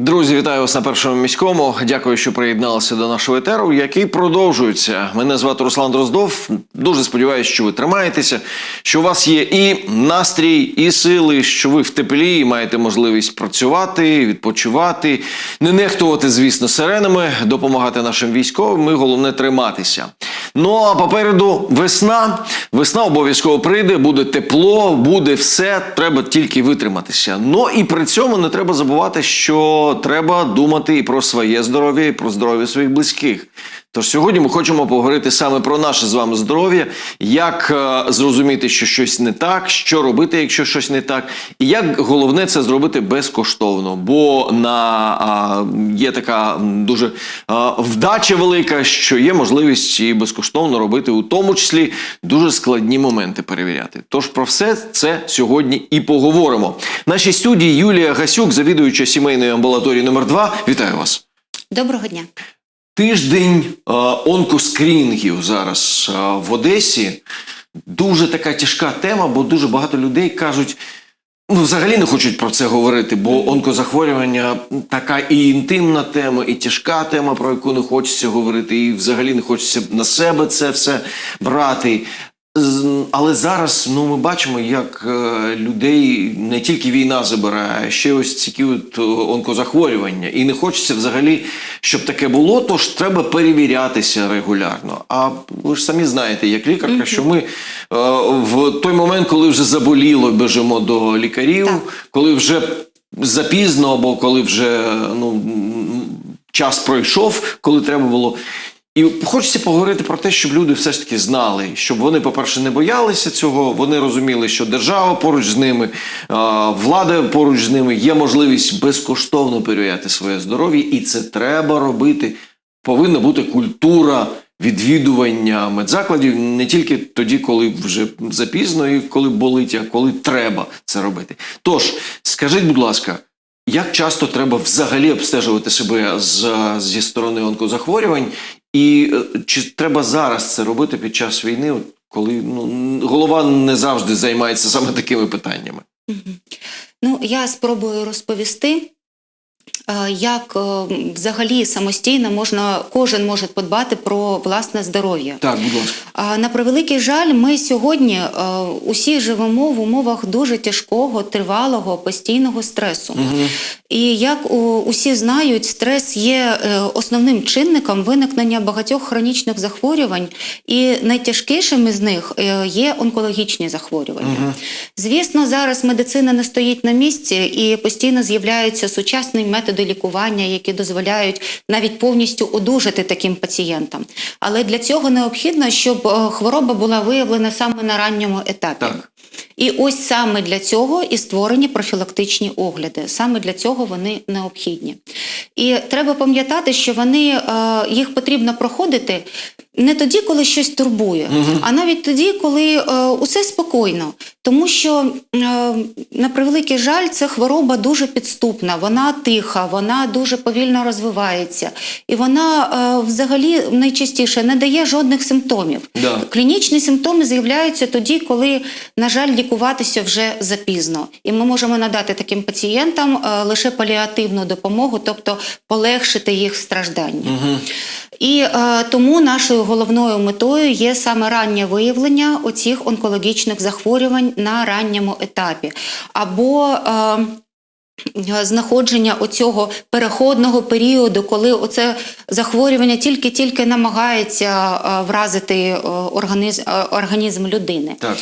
Друзі, вітаю вас на першому міському. Дякую, що приєдналися до нашого етеру, який продовжується. Мене звати Руслан Дроздов. Дуже сподіваюся, що ви тримаєтеся, що у вас є і настрій, і сили, що ви в теплі і маєте можливість працювати, відпочивати, не нехтувати, звісно, сиренами, допомагати нашим військовим. І головне триматися. Ну а попереду весна. Весна обов'язково прийде, буде тепло, буде все. Треба тільки витриматися. Ну і при цьому не треба забувати, що треба думати і про своє здоров'я, і про здоров'я своїх близьких. Тож сьогодні ми хочемо поговорити саме про наше з вами здоров'я, як е, зрозуміти, що щось не так, що робити, якщо щось не так, і як головне це зробити безкоштовно. Бо на а, є така дуже а, вдача велика, що є можливість і безкоштовно робити, у тому числі дуже складні моменти перевіряти. Тож про все це сьогодні і поговоримо. Нашій студії Юлія Гасюк, завідуюча сімейної амбулаторії номер 2 Вітаю вас. Доброго дня. Тиждень е, онкоскрінінгів зараз е, в Одесі. Дуже така тяжка тема, бо дуже багато людей кажуть, ну взагалі не хочуть про це говорити, бо онкозахворювання така і інтимна тема, і тяжка тема, про яку не хочеться говорити, і взагалі не хочеться на себе це все брати. Але зараз ну, ми бачимо, як е, людей не тільки війна забирає, а ще ось такі от е, онкозахворювання. І не хочеться взагалі, щоб таке було, тож треба перевірятися регулярно. А ви ж самі знаєте, як лікарка, що ми е, в той момент, коли вже заболіло, біжимо до лікарів, коли вже запізно, або коли вже ну, час пройшов, коли треба було. І хочеться поговорити про те, щоб люди все ж таки знали, щоб вони, по-перше, не боялися цього, вони розуміли, що держава поруч з ними, влада поруч з ними є можливість безкоштовно перевіряти своє здоров'я, і це треба робити. Повинна бути культура відвідування медзакладів не тільки тоді, коли вже запізно і коли болить, а коли треба це робити. Тож, скажіть, будь ласка. Як часто треба взагалі обстежувати себе з, зі сторони онкозахворювань, і е, чи треба зараз це робити під час війни, коли ну, голова не завжди займається саме такими питаннями? Ну, я спробую розповісти, як е, взагалі самостійно можна, кожен може подбати про власне здоров'я. Так, будь ласка. На превеликий жаль, ми сьогодні е, усі живемо в умовах дуже тяжкого, тривалого, постійного стресу. І як усі знають, стрес є е, основним чинником виникнення багатьох хронічних захворювань, і найтяжкішими з них е, є онкологічні захворювання. Звісно, зараз медицина не стоїть на місці і постійно з'являються сучасні методи лікування, які дозволяють навіть повністю одужати таким пацієнтам. Але для цього необхідно, щоб е, хвороба була виявлена саме на ранньому етапі. Так. І ось саме для цього і створені профілактичні огляди. Саме для цього вони необхідні. І треба пам'ятати, що вони е, їх потрібно проходити не тоді, коли щось турбує, а навіть тоді, коли е, усе спокійно. Тому що, е, на превеликий жаль, це хвороба дуже підступна, вона тиха, вона дуже повільно розвивається, і вона е, взагалі найчастіше не дає жодних симптомів. Да. Клінічні симптоми з'являються тоді, коли, на жаль, лікуватися вже запізно. І ми можемо надати таким пацієнтам е, лише паліативну допомогу, тобто полегшити їх страждання. І е, тому нашою головною метою є саме раннє виявлення оцих онкологічних захворювань на ранньому етапі. Або е, знаходження оцього переходного періоду, коли оце захворювання тільки-тільки намагається е, вразити е, організм, організм людини. Так.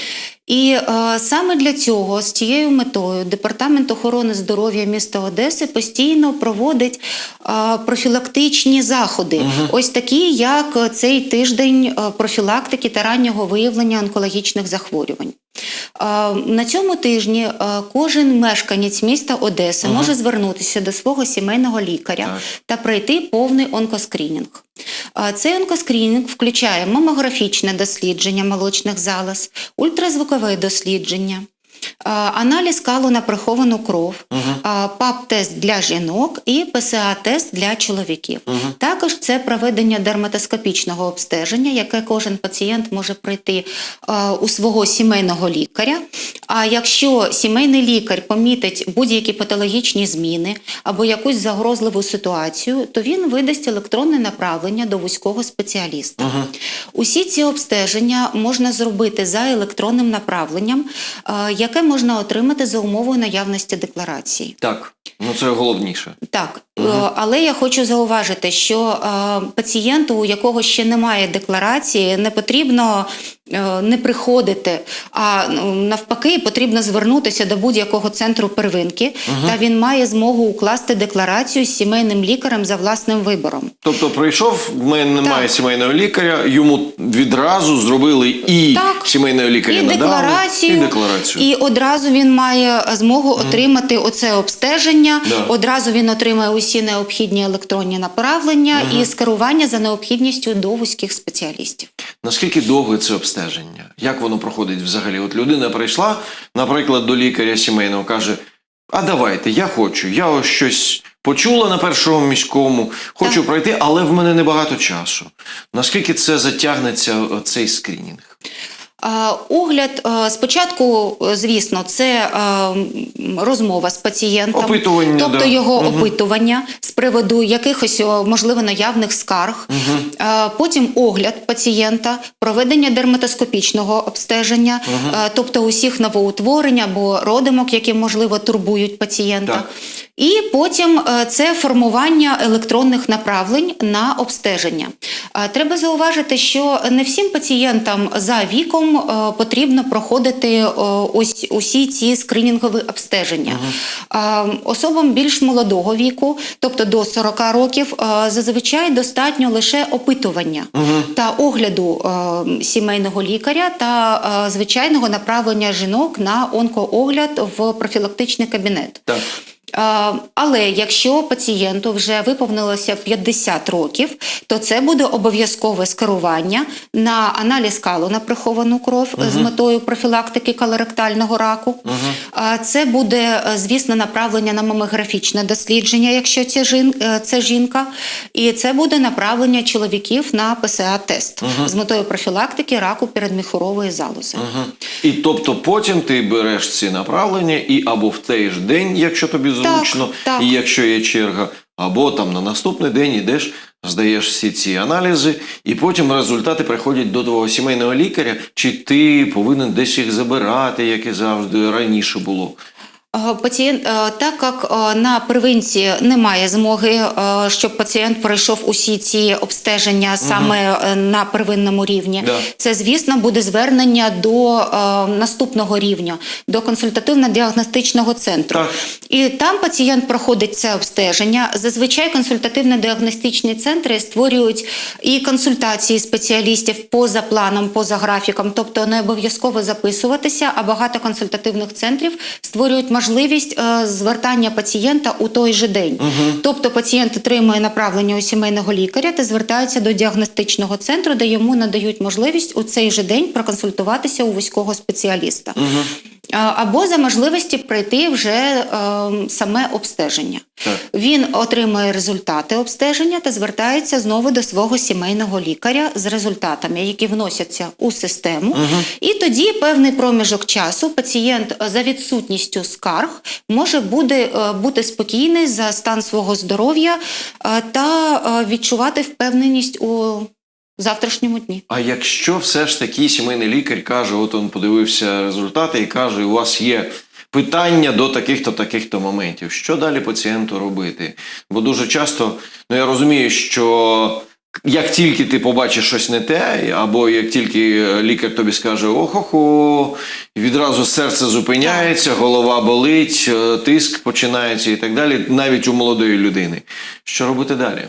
І е, саме для цього, з цією метою, Департамент охорони здоров'я міста Одеси постійно проводить е, профілактичні заходи, ось такі, як цей тиждень е, профілактики та раннього виявлення онкологічних захворювань. Е, На цьому тижні е, кожен мешканець міста Одеси може звернутися до свого сімейного лікаря Так. та пройти повний онкоскрінінг. Цей онкоскрінінг включає мамографічне дослідження молочних залоз, ультразвукове дослідження, е, аналіз калу на приховану кров, е, ПАП-тест для жінок і ПСА-тест для чоловіків. Також це проведення дерматоскопічного обстеження, яке кожен пацієнт може пройти у свого сімейного лікаря. А якщо сімейний лікар помітить будь-які патологічні зміни або якусь загрозливу ситуацію, то він видасть електронне направлення до вузького спеціаліста. Усі ці обстеження можна зробити за електронним направленням, яке можна отримати за умовою наявності декларації. Так, ну це головніше. Так, угу. але я хочу зауважити, що е, пацієнту, у якого ще немає декларації, не потрібно не приходити, а ну, навпаки, потрібно звернутися до будь-якого центру первинки, та він має змогу укласти декларацію з сімейним лікарем за власним вибором. Тобто прийшов, в мене немає Так. сімейного лікаря, йому відразу зробили і Так. сімейного лікаря І надали, декларацію, і декларацію. і одразу він має змогу отримати оце обстеження. Да. Одразу він отримає усі необхідні електронні направлення і скерування за необхідністю до вузьких спеціалістів. Наскільки довге це обстеження? Як воно проходить взагалі? От людина прийшла, наприклад, до лікаря сімейного, каже: А давайте, я хочу, я ось щось почула на першому міському, хочу Так. пройти, але в мене небагато часу. Наскільки це затягнеться цей скринінг? А, Огляд е, спочатку, е, звісно, це е, розмова з пацієнтом, Опитування, тобто да. його Мгм. опитування з приводу якихось можливо наявних скарг. Е, Потім огляд пацієнта, проведення дерматоскопічного обстеження, е, тобто усіх новоутворень або родимок, які можливо турбують пацієнта. Так. І потім е, це формування електронних направлень на обстеження. Е, Треба зауважити, що не всім пацієнтам за віком е, потрібно проходити ось усі ці скринінгові обстеження. Е, Особам більш молодого віку, тобто до 40 років, зазвичай достатньо лише опитування та огляду сімейного лікаря та звичайного направлення жінок на онкоогляд в профілактичний кабінет. Так. Але якщо пацієнту вже виповнилося 50 років, то це буде обов'язкове скерування на аналіз калу на приховану кров з метою профілактики колоректального раку. А Це буде, е, звісно, направлення на мамографічне дослідження, якщо це, жін, е, це жінка, і це буде направлення чоловіків на ПСА-тест з метою профілактики раку передміхурової залози. Мгм. І тобто потім ти береш ці направлення і або в той ж день, якщо тобі зручно, так. і якщо є черга, або там на наступний день йдеш, здаєш всі ці аналізи, і потім результати приходять до твого сімейного лікаря, чи ти повинен десь їх забирати, як і завжди раніше було. Е, Пацієнт, е, так як е, на первинці немає змоги, щоб пацієнт пройшов усі ці обстеження саме е, на первинному рівні, Да. це звісно буде звернення до наступного рівня, до консультативно-діагностичного центру. Так. І там пацієнт проходить це обстеження. Зазвичай консультативно-діагностичні центри створюють і консультації спеціалістів поза планом, поза графіком, тобто не обов'язково записуватися, а багато консультативних центрів створюють можливість е, звертання пацієнта у той же день. Тобто пацієнт отримує направлення у сімейного лікаря та звертається до діагностичного центру, де йому надають можливість у цей же день проконсультуватися у вузького спеціаліста. Або за можливості пройти вже е, саме обстеження. Так. Він отримує результати обстеження та звертається знову до свого сімейного лікаря з результатами, які вносяться у систему. І тоді певний проміжок часу пацієнт за відсутністю скарг може буде, е, бути спокійний за стан свого здоров'я е, та е, відчувати впевненість у завтрашньому дні. А якщо все ж таки сімейний лікар каже, от він подивився результати і каже, у вас є питання до таких-то таких-то моментів, що далі пацієнту робити? Бо дуже часто, ну я розумію, що як тільки ти побачиш щось не те, або як тільки лікар тобі скаже охо-хо, відразу серце зупиняється, голова болить, е, тиск починається і так далі, навіть у молодої людини. Що робити далі?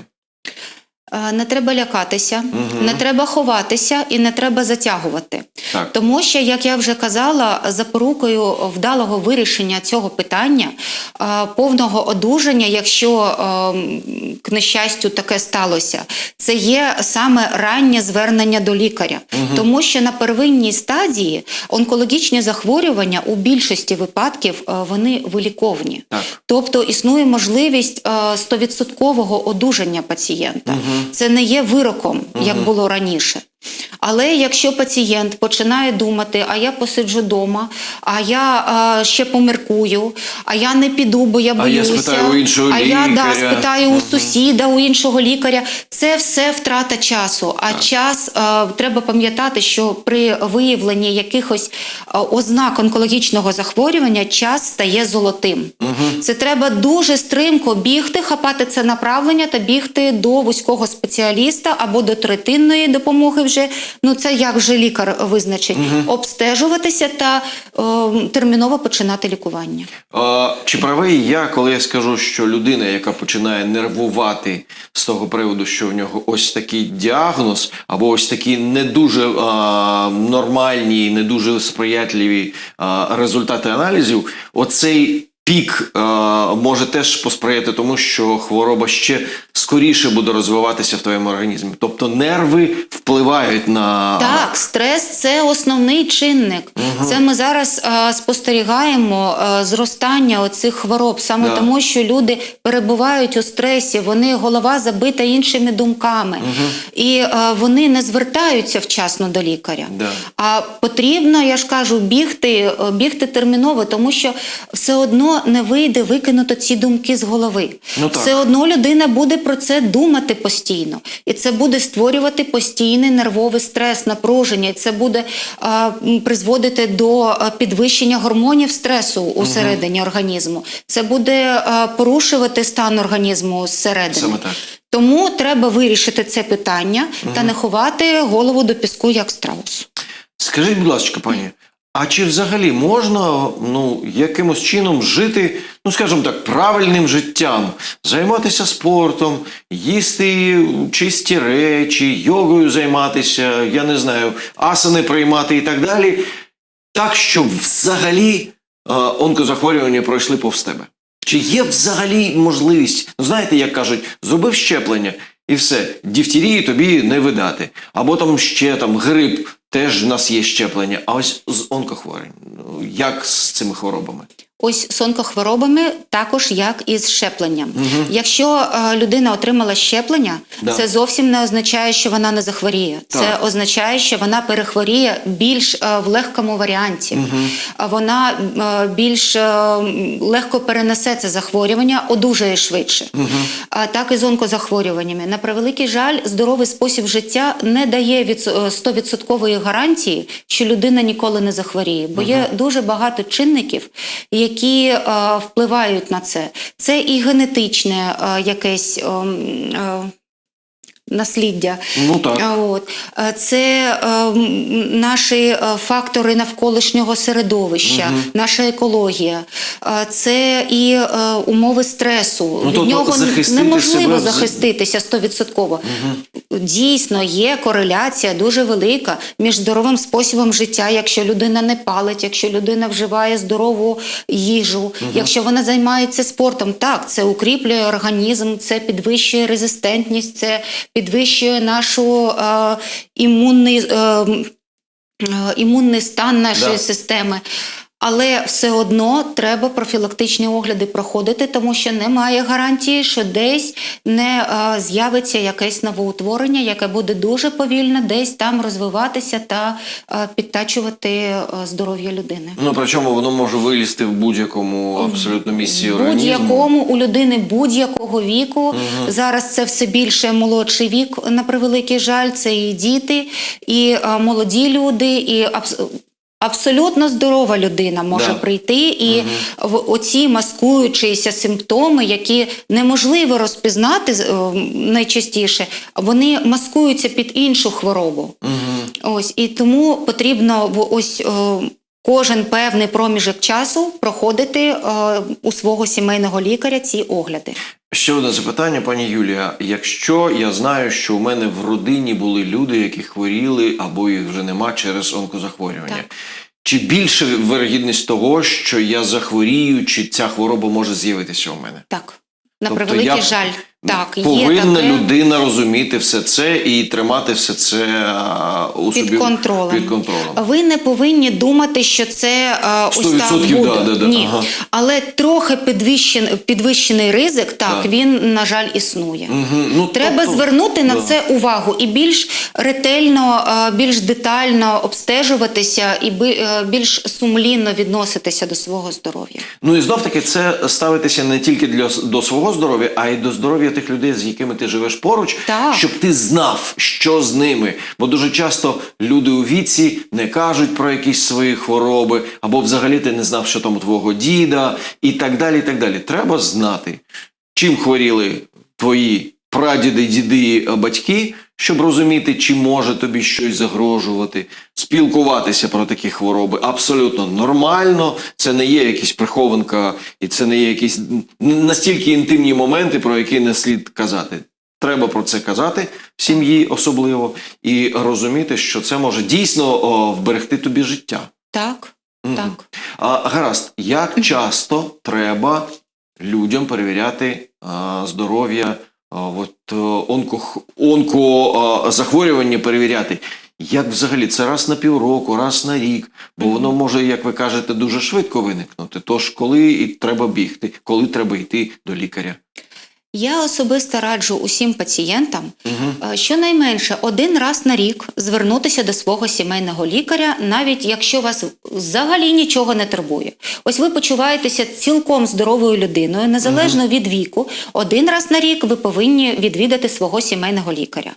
Е, Не треба лякатися, не треба ховатися і не треба затягувати. Так. Тому що, як я вже казала, запорукою вдалого вирішення цього питання, е, повного одужання, якщо е, к нещастю таке сталося, це є саме раннє звернення до лікаря. Тому що на первинній стадії онкологічні захворювання у більшості випадків вони виліковні. Так. Тобто існує можливість стовідсоткового одужання пацієнта. Це не є вироком, як було раніше. Але якщо пацієнт починає думати, а я посиджу вдома, а я е, ще поміркую, а я не піду, бо я А я боюся, спитаю у іншого а я да, лікаря. спитаю у сусіда, у іншого лікаря, це все втрата часу. А час е, треба пам'ятати, що при виявленні якихось ознак онкологічного захворювання час стає золотим. Це треба дуже стримко бігти, хапати це направлення та бігти до вузького спеціаліста або до третинної допомоги. Вже ну це як вже лікар визначить, обстежуватися та е, терміново починати лікування. А, чи правий я, коли я скажу, що людина, яка починає нервувати з того приводу, що в нього ось такий діагноз, або ось такі не дуже а, нормальні, не дуже сприятливі а, результати аналізів, оцей пік а, може теж посприяти тому, що хвороба ще скоріше буде розвиватися в твоєму організмі. Тобто нерви впливають на Так, стрес це основний чинник. Це ми зараз е, спостерігаємо е, зростання оцих хвороб, саме Да. тому, що люди перебувають у стресі, вони голова забита іншими думками, і е, вони не звертаються вчасно до лікаря. Да. А потрібно, я ж кажу, бігти, е, бігти терміново, тому що все одно не вийде викинути ці думки з голови. Ну, так. Все одно людина буде про це думати постійно, і це буде створювати постійний нервовий стрес, напруження. І це буде а, призводити до підвищення гормонів стресу усередині організму. Це буде а, порушувати стан організму зсередини. Саме так. Тому треба вирішити це питання та не ховати голову до піску як страус. Скажіть, будь ласка, пані, а чи взагалі можна ну, якимось чином жити, ну скажімо так, правильним життям, займатися спортом, їсти чисті речі, йогою займатися, я не знаю, асани приймати і так далі, так, щоб взагалі е, онкозахворювання пройшли повз тебе? Чи є взагалі можливість, ну знаєте, як кажуть, зробив щеплення і все, дифтерії тобі не видати. Або там ще там грип, теж в нас є щеплення. А ось з онкохворень, ну, як з цими хворобами? Ось з онкохворобами також як і з щепленням. Якщо е, людина отримала щеплення, Да. це зовсім не означає, що вона не захворіє. Це Так. означає, що вона перехворіє більш е, в легкому варіанті. А Вона е, більш е, легко перенесе це захворювання, одужає швидше. А так і з онкозахворюваннями. На превеликий жаль, здоровий спосіб життя не дає від е, 100% гарантії, що людина ніколи не захворіє, бо є дуже багато чинників, які е, впливають на це. Це і генетичне е, якесь. Насліддя, Ну так. От. Е, Це е, наші е, фактори навколишнього середовища, наша екологія, Е, це і е, умови стресу. Ну, Від тобто нього захистити неможливо себе захиститися стовідсотково. Дійсно, є кореляція дуже велика між здоровим способом життя, якщо людина не палить, якщо людина вживає здорову їжу, якщо вона займається спортом. Так, це укріплює організм, це підвищує резистентність, це підвищує нашу е, імунний, е, е, імунний стан нашої Да. системи. Але все одно треба профілактичні огляди проходити, тому що немає гарантії, що десь не е, з'явиться якесь новоутворення, яке буде дуже повільно десь там розвиватися та е, підтачувати е, здоров'я людини. Ну причому воно може вилізти в будь-якому абсолютно місці організму. Будь-якому у людини будь-якого віку. Зараз це все більше молодший вік, на превеликий жаль. Це і діти, і молоді люди, і абс- Абсолютно здорова людина може Да. прийти, і в оці маскуючіся симптоми, які неможливо розпізнати е, найчастіше, вони маскуються під іншу хворобу. Ось і тому потрібно в- ось е, кожен певний проміжок часу проходити е, у свого сімейного лікаря ці огляди. Ще одне запитання, пані Юлія. Якщо я знаю, що у мене в родині були люди, які хворіли або їх вже нема через онкозахворювання, Так. чи більше вирогідність того, що я захворію, чи ця хвороба може з'явитися у мене? Так, на Тобто превеликий я жаль. Так, є Повинна таке. людина розуміти все це і тримати все це у Під собі контролем. Під контролем. Ви не повинні думати, що це е, ось так буде. да, да, да, Ні. ага. Але трохи підвищений, підвищений ризик, так, Так. він, на жаль, існує. Мгм. Ну, Треба тобто- звернути на да. це увагу і більш ретельно, е, більш детально обстежуватися і е, більш сумлінно відноситися до свого здоров'я. Ну і знов таки це ставитися не тільки для до свого здоров'я, а й до здоров'я тих людей, з якими ти живеш поруч, Так. щоб ти знав, що з ними. Бо дуже часто люди у віці не кажуть про якісь свої хвороби, або взагалі ти не знав, що там у твого діда, і так далі. І так далі. Треба знати, чим хворіли твої прадіди, діди, батьки, щоб розуміти, чи може тобі щось загрожувати, спілкуватися про такі хвороби абсолютно нормально. Це не є якась прихованка, і це не є якісь настільки інтимні моменти, про які не слід казати. Треба про це казати в сім'ї особливо і розуміти, що це може дійсно о, вберегти тобі життя. Так, Мгм. так. А, гаразд, як часто треба людям перевіряти а, здоров'я, а, от, е, онко, онко а, захворювання перевіряти? Як взагалі це раз на півроку, раз на рік, бо воно може, як ви кажете, дуже швидко виникнути. Тож коли і треба бігти, коли треба йти до лікаря? Я особисто раджу усім пацієнтам Угу. Щонайменше один раз на рік звернутися до свого сімейного лікаря, навіть якщо вас взагалі нічого не турбує. Ось ви почуваєтеся цілком здоровою людиною, незалежно від віку. Один раз на рік ви повинні відвідати свого сімейного лікаря.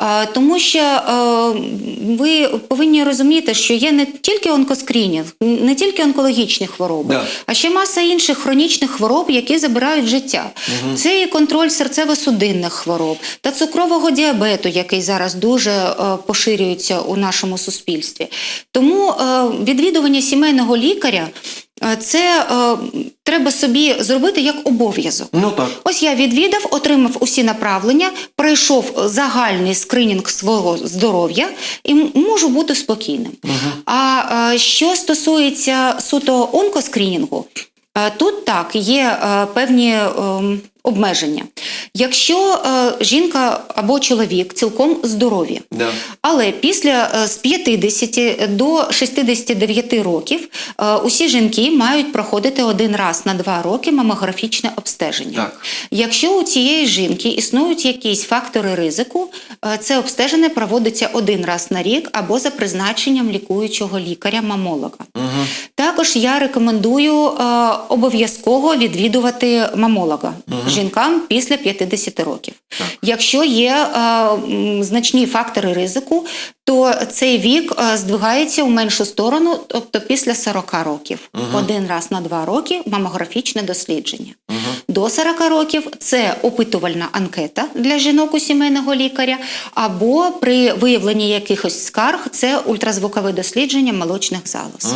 Е, Тому що е, ви повинні розуміти, що є не тільки онкоскрінінг, не тільки онкологічні хвороби, Да. а ще маса інших хронічних хвороб, які забирають життя. Це і контроль серцево-судинних хвороб та цукрового діабету, який зараз дуже е, поширюється у нашому суспільстві. Тому е, відвідування сімейного лікаря. е, Це е, треба собі зробити як обов'язок. Ну так. Ось я відвідав, отримав усі направлення, пройшов загальний скринінг свого здоров'я і можу бути спокійним. А е, що стосується суто онкоскрінінгу, е, тут так є е, певні ем, обмеження. Якщо е, жінка або чоловік цілком здорові, Да. але після е, з 50 до 69 років е, усі жінки мають проходити один раз на два роки мамографічне обстеження. Так. Якщо у цієї жінки існують якісь фактори ризику, е, це обстеження проводиться один раз на рік або за призначенням лікуючого лікаря-мамолога. Угу. Також я рекомендую е, обов'язково відвідувати мамолога жінкам після 50 років. Так. Якщо є е, значні фактори ризику, то цей вік е, здвигається у меншу сторону, тобто після 40 років. Один раз на два роки мамографічне дослідження. До 40 років це опитувальна анкета для жінок у сімейного лікаря, або при виявленні якихось скарг це ультразвукове дослідження молочних залоз.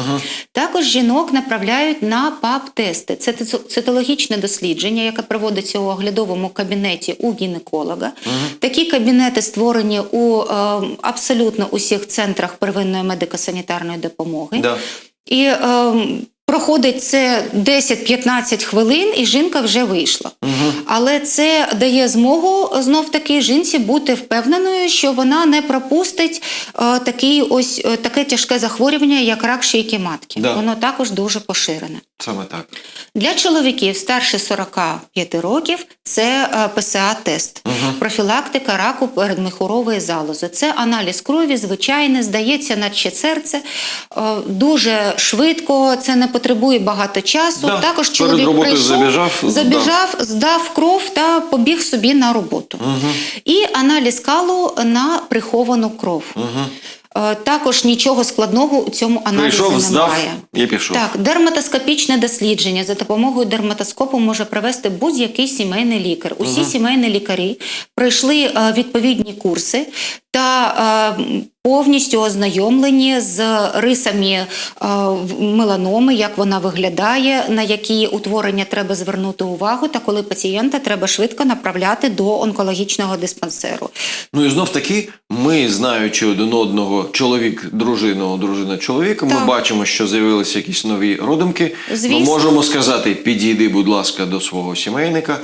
Також жінок направляють на ПАП-тести. Це цитологічне дослідження, яке проводиться у оглядовому кабінеті у гінеколога. Такі кабінети створені у е, абсолютно усіх центрах первинної медико-санітарної допомоги. Да. І е, проходить це 10-15 хвилин, і жінка вже вийшла. Але це дає змогу знов таки жінці бути впевненою, що вона не пропустить е, такий ось е, таке тяжке захворювання, як рак шийки матки. Да. Воно також дуже поширене. Саме так. Для чоловіків старше 45 років це е, ПСА-тест, профілактика раку передміхурової залози. Це аналіз крові, звичайний, здається, наче серце. Е, Дуже швидко, це не потребує багато часу. Да, Також чоловік прийшов, забіжав, здав. забіжав, здав кров та побіг собі на роботу. І аналіз калу на приховану кров. Е, Також нічого складного у цьому аналізі Прийшов, здав немає. Я пішов. Так, дерматоскопічне дослідження за допомогою дерматоскопу може провести будь-який сімейний лікар. Усі сімейні лікарі пройшли е, відповідні курси та е, повністю ознайомлені з рисами е, меланоми, як вона виглядає, на які утворення треба звернути увагу, та коли пацієнта треба швидко направляти до онкологічного диспансеру. Ну і знов таки, ми, знаючи один одного, чоловік, дружину, дружина чоловіка, ми бачимо, що з'явилися якісь нові родимки. Звісно. Ми можемо сказати: підійди, будь ласка, до свого сімейника.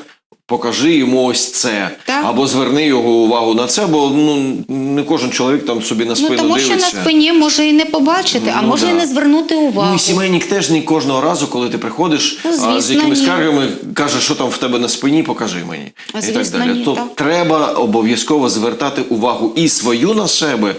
Покажи йому ось це, Так. або зверни його увагу на це, бо ну не кожен чоловік там собі на спину ну тому дивиться. що на спині може і не побачити, а Ну, може да. і не звернути увагу. Ну і сімейник теж не кожного разу, коли ти приходиш Ну, а, з звісно, якимись ні. скаргами, каже, що там в тебе на спині, покажи мені. і так далі. ні, То так. треба обов'язково звертати увагу і свою на себе,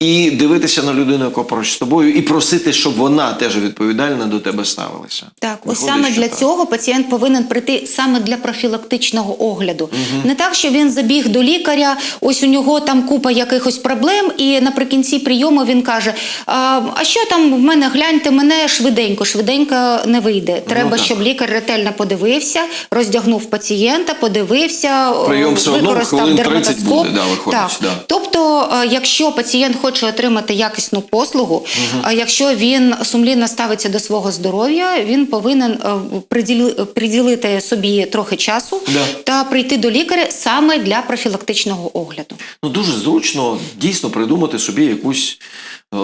і дивитися на людину, яка поруч з тобою, і просити, щоб вона теж відповідально до тебе ставилася. Так, ось саме для так. цього пацієнт повинен прийти саме для профілактичного огляду. Не так, що він забіг до лікаря, ось у нього там купа якихось проблем, і наприкінці прийому він каже: а, а що там в мене гляньте мене швиденько, швиденько не вийде. Треба, так. щоб лікар ретельно подивився, роздягнув пацієнта, подивився, Прийом все одно використав хвилин 30 дерматоскоп. буде, да, виходить, Так. да. Тобто, е, якщо пацієнт хоче отримати якісну послугу, Угу. якщо він сумлінно ставиться до свого здоров'я, він повинен е, приділити собі трохи часу Да. та прийти до лікаря саме для профілактичного огляду. Ну дуже зручно дійсно придумати собі якусь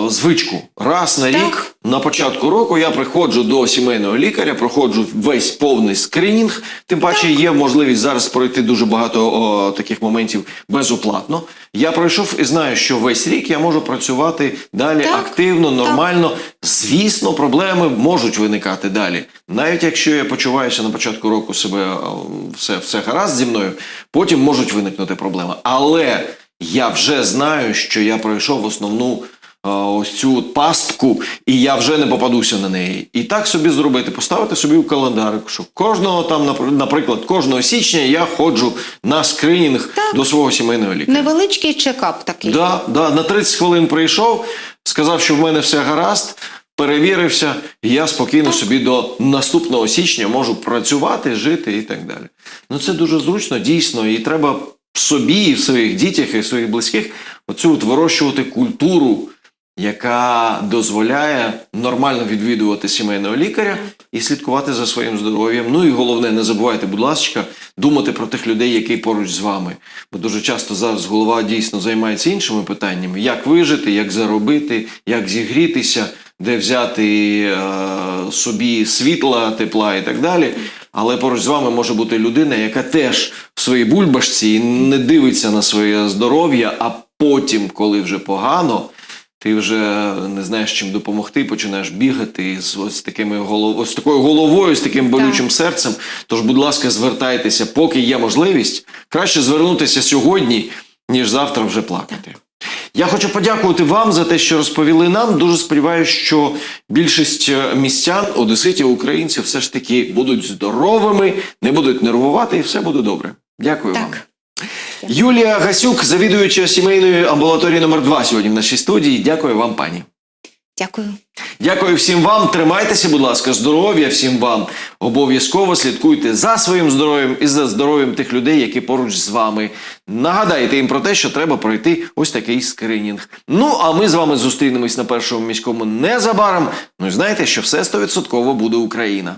звичку. Раз на Так. рік на початку року я приходжу до сімейного лікаря, проходжу весь повний скринінг. Тим паче є можливість зараз пройти дуже багато о, таких моментів безоплатно. Я пройшов і знаю, що весь рік я можу працювати далі Так. активно, нормально. Звісно, проблеми можуть виникати далі. Навіть якщо я почуваюся на початку року себе е, все, все гаразд зі мною, потім можуть виникнути проблеми. Але я вже знаю, що я пройшов основну е, ось цю от пастку, і я вже не попадуся на неї. І так собі зробити, поставити собі в календарик, що кожного там, напр- наприклад, кожного січня я ходжу на скринінг Так. до свого сімейного лікаря. Невеличкий чекап такий. Да, да, на 30 хвилин прийшов, сказав, що в мене все гаразд, перевірився, і я спокійно собі до наступного січня можу працювати, жити і так далі. Ну це дуже зручно, дійсно, і треба в собі, і в своїх дітях, і в своїх близьких оцю от вирощувати культуру, яка дозволяє нормально відвідувати сімейного лікаря і слідкувати за своїм здоров'ям. Ну і головне, не забувайте, будь ласка, думати про тих людей, які поруч з вами. Бо дуже часто зараз голова дійсно займається іншими питаннями: як вижити, як заробити, як зігрітися, де взяти е, собі світла, тепла і так далі. Але поруч з вами може бути людина, яка теж в своїй бульбашці не дивиться на своє здоров'я, а потім, коли вже погано, ти вже не знаєш чим допомогти, починаєш бігати з ось такими голов... з такою головою, з таким болючим серцем. Тож, будь ласка, звертайтеся, поки є можливість. Краще звернутися сьогодні, ніж завтра вже плакати. Я хочу подякувати вам за те, що розповіли нам. Дуже сподіваюся, що більшість е, містян, одеситів, українців все ж таки будуть здоровими, не будуть нервувати, і все буде добре. Дякую вам. Юлія Гасюк, завідуюча сімейної амбулаторії номер 2 сьогодні в нашій студії. Дякую вам, пані. Дякую. Дякую всім вам. Тримайтеся, будь ласка, здоров'я всім вам. Обов'язково слідкуйте за своїм здоров'ям і за здоров'ям тих людей, які поруч з вами. Нагадайте їм про те, що треба пройти ось такий скринінг. Ну а ми з вами зустрінемось на першому міському незабаром. Ну і знаєте, що все стовідсотково буде Україна.